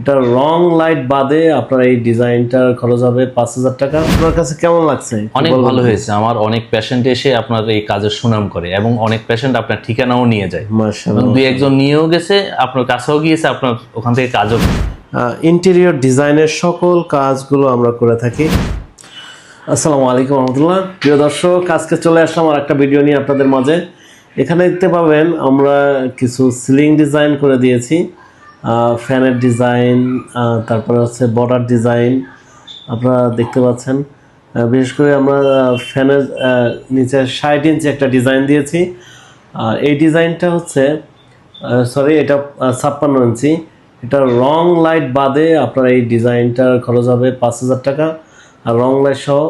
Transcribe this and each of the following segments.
এটা রং লাইট বাদে আপনার এই ডিজাইনটার খরচ হবে পাঁচ হাজার টাকা। আপনার কাছে কেমন লাগছে? অনেক ভালো হয়েছে। আমার অনেক পেশেন্ট এসে আপনার এই কাজের সুনাম করে এবং অনেক পেশেন্ট আপনার ঠিকানাও নিয়ে যায়। দুই একজন নিয়েও গেছে আপনার কাছেও গিয়েছে আপনার ওখান থেকে কাজও ইন্টেরিয়র ডিজাইনের সকল কাজগুলো আমরা করে থাকি। আসসালামু আলাইকুম রহমতুল্লাহ। প্রিয় দর্শক আজকে চলে আসলাম আর একটা ভিডিও নিয়ে আপনাদের মাঝে। এখানে দেখতে পাবেন আমরা কিছু সিলিং ডিজাইন করে দিয়েছি। ফ্যানের ডিজাইন তারপরে হচ্ছে বর্ডার ডিজাইন, আপনারা দেখতে পাচ্ছেন। বিশেষ করে আমরা ফ্যানের নিচে ষাট ইঞ্চি একটা ডিজাইন দিয়েছি। আর এই ডিজাইনটা হচ্ছে সরি এটা ছাপ্পান্ন ইঞ্চি। এটা রং লাইট বাদে আপনার এই ডিজাইনটার খরচ হবে পাঁচ হাজার টাকা। আর রং লাইট সহ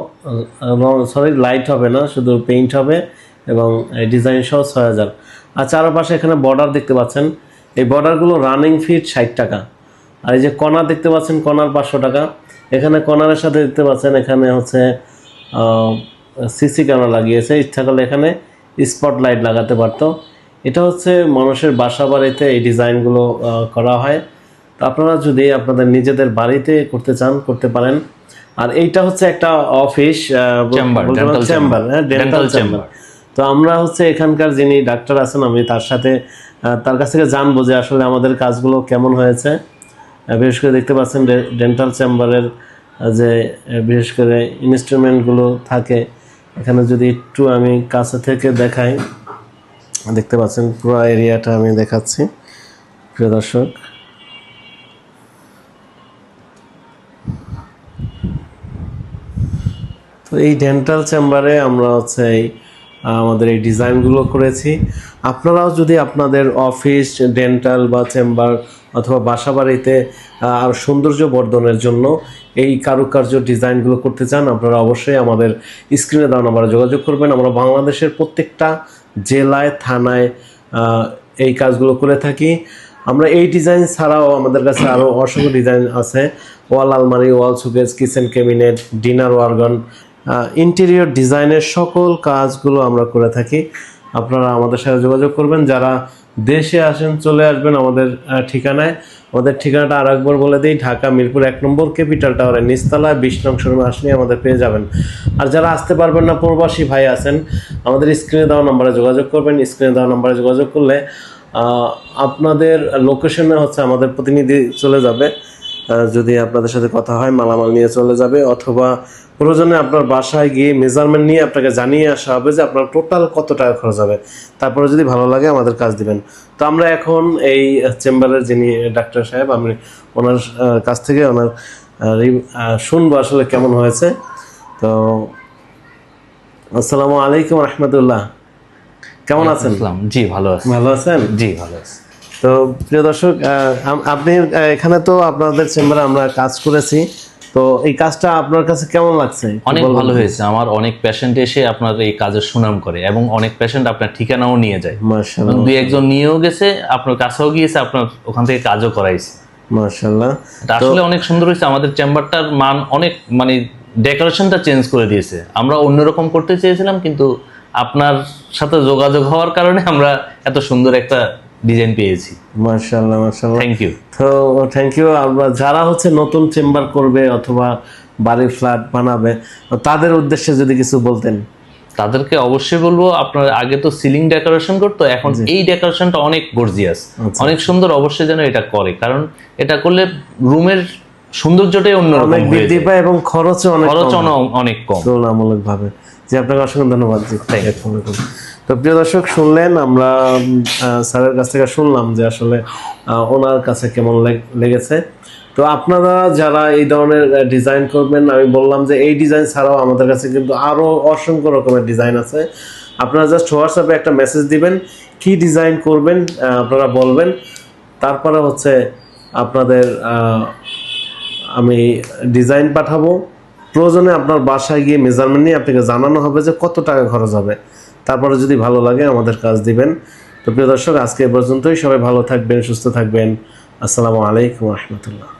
রং সরি লাইট হবে না, শুধু পেইন্ট হবে এবং এই ডিজাইন সহ ছয় হাজার। আর চারপাশে এখানে বর্ডার দেখতে পাচ্ছেন। এই বর্ডারগুলো রানিং ফিট ষাট টাকা। আর এই যে কর্নার দেখতে পাচ্ছেন কর্নার পাঁচশো টাকা। এখানে কর্নারের সাথে দেখতে পাচ্ছেন এখানে হচ্ছে সিসি ক্যামেরা লাগিয়েছে। ইচ্ছা করলে এখানে স্পট লাইট লাগাতে পারতো। এটা হচ্ছে মানুষের বাসা বাড়িতে এই ডিজাইনগুলো করা হয়। তো আপনারা যদি আপনাদের নিজেদের বাড়িতে করতে চান করতে পারেন। আর এইটা হচ্ছে একটা অফিস চেম্বার হ্যাঁ ডেন্টাল চেম্বার তো আমরা হচ্ছে এখানকার যিনি ডাক্তার আছেন আমি তার সাথে তার কাছ থেকে জানব যে আসলে আমাদের কাজগুলো কেমন হয়েছে। বিশেষ করে দেখতে পাচ্ছেন ডেন্টাল চেম্বারের যে বিশেষ করে ইনস্ট্রুমেন্টগুলো থাকে, এখানে যদি একটু আমি কাছে থেকে দেখাই, দেখতে পাচ্ছেন পুরো এরিয়াটা আমি দেখাচ্ছি, প্রিয় দর্শক। তো এই ডেন্টাল চেম্বারে আমরা হচ্ছে এই আমাদের এই ডিজাইনগুলো করেছি। আপনারাও যদি আপনাদের অফিস ডেন্টাল বা চেম্বার অথবা বাসা বাড়িতে আহ, আর সৌন্দর্য বর্ধনের জন্য এই কারুকার্য ডিজাইনগুলো করতে চান আপনারা অবশ্যই আমাদের স্ক্রিনে দেওয়া নাম্বারে যোগাযোগ করবেন। আমরা বাংলাদেশের প্রত্যেকটা জেলায় থানায় এই কাজগুলো করে থাকি। আমরা এই ডিজাইন ছাড়াও আমাদের কাছে আরও অসংখ্য ডিজাইন আছে। ওয়াল আলমারি wall showcase kitchen cabinet dinner wagon interior ডিজাইনের সকল কাজগুলো আমরা করে থাকি। আপনারা আমাদের সাথে যোগাযোগ করবেন। যারা দেশে আসেন, চলে আসবেন আমাদের ঠিকানায়। আমাদের ঠিকানাটা আর একবার বলে দিই, ঢাকা মিরপুর এক নম্বর ক্যাপিটাল টাওয়ারের নিচতলায় বিশ নং শোরুমে আসলে আমাদের পেয়ে যাবেন। আর যারা আসতে পারবেন না, প্রবাসী ভাই আছেন, আমাদের স্ক্রিনে দেওয়া নম্বরে যোগাযোগ করবেন। স্ক্রিনে দেওয়া নম্বরে যোগাযোগ করলে আপনাদের লোকেশনে হচ্ছে আমাদের প্রতিনিধি চলে যাবে। যদি আপনাদের সাথে কথা হয় মালামাল নিয়ে চলে যাবে অথবা প্রয়োজনে আপনার বাসায় গিয়ে মেজারমেন্ট নিয়ে আপনাকে জানিয়ে আসা হবে যে আপনার টোটাল কত টাকা খরচ হবে। তারপরে যদি ভালো লাগে আমাদের কাজ দিবেন। তো আমরা এখন এই চেম্বারের যিনি ডাক্তার সাহেব আমি ওনার কাছ থেকে ওনার শুনব আসলে কেমন হয়েছে। তো আসসালামু আলাইকুম রহমতুল্লাহ। কেমন আছেন? জি ভালো আছে। ভালো আছেন? জি ভালো আছে। তো প্রিয় দর্শক আপনি এখানে তো আপনাদের চেম্বারে আমরা কাজ করেছি। তো এই কাজটা আপনার কাছে কেমন লাগছে? অনেক ভালো হয়েছে। আমার অনেক পেশেন্ট এসে আপনার এই কাজের সুনাম করে এবং অনেক পেশেন্ট আপনার ঠিকানাও নিয়ে যায়। দুই একজন নিয়েও গেছে আপনার কাছেও গিয়েছে আপনার ওখান থেকে কাজও করাইছে। মাশাআল্লাহ। আসলে অনেক সুন্দর হয়েছে। আমাদের চেম্বারটার মান অনেক মানে ডেকোরেশনটা চেঞ্জ করে দিয়েছে। আমরা অন্যরকম করতে চেয়েছিলাম কিন্তু আপনার সাথে যোগাযোগ হওয়ার কারণে আমরা এত সুন্দর একটা ডিজাইন পেয়েছি। মাশাআল্লাহ মাশাআল্লাহ। থ্যাংক ইউ তো থ্যাংক ইউ আমরা যারা হচ্ছে নতুন চেম্বার করবে অথবা বাড়ির ফ্ল্যাট বানাবে তাদের উদ্দেশ্যে যদি কিছু বলতেন। তাদেরকে অবশ্যই বলব আপনার আগে তো সিলিং ডেকোরেশন করতো এখন এই ডেকোরেশনটা অনেক গর্জিয়াস আচ্ছা। অনেক সুন্দর অবশ্যই যেন এটা করে কারণ এটা করলে রুমের সৌন্দর্যটাই অন্যরকম অনেক বৃদ্ধি। পায় এবং খরচও অনেক খরচ অনেক কম। তুলনামূলক ভাবে জি আপনাকে অসংখ্য ধন্যবাদ। জি তো প্রিয় দর্শক, শুনলেন, আমরা স্যারের কাছ থেকে শুনলাম যে আসলে ওনার কাছে কেমন লেগ- লেগেছে। তো আপনারা যারা এই ধরনের ডিজাইন করবেন, আমি বললাম যে এই ডিজাইন ছাড়াও আমাদের কাছে কিন্তু আরও অসংখ্য রকমের ডিজাইন আছে। আপনারা জাস্ট হোয়াটসঅ্যাপে একটা মেসেজ দিবেন, কি ডিজাইন করবেন আপনারা বলবেন। তারপরে হচ্ছে আপনাদের আমি ডিজাইন পাঠাবো। প্রয়োজনে আপনার বাসায় গিয়ে মেজারমেন্ট নিয়ে আপনাকে জানানো হবে যে কত টাকা খরচ হবে। তারপরে যদি ভালো লাগে আমাদের কাজ দিবেন। তো প্রিয় দর্শক, আজকে পর্যন্তই। সবাই ভালো থাকবেন, সুস্থ থাকবেন। আসসালামু আলাইকুম রহমতুল্লাহ।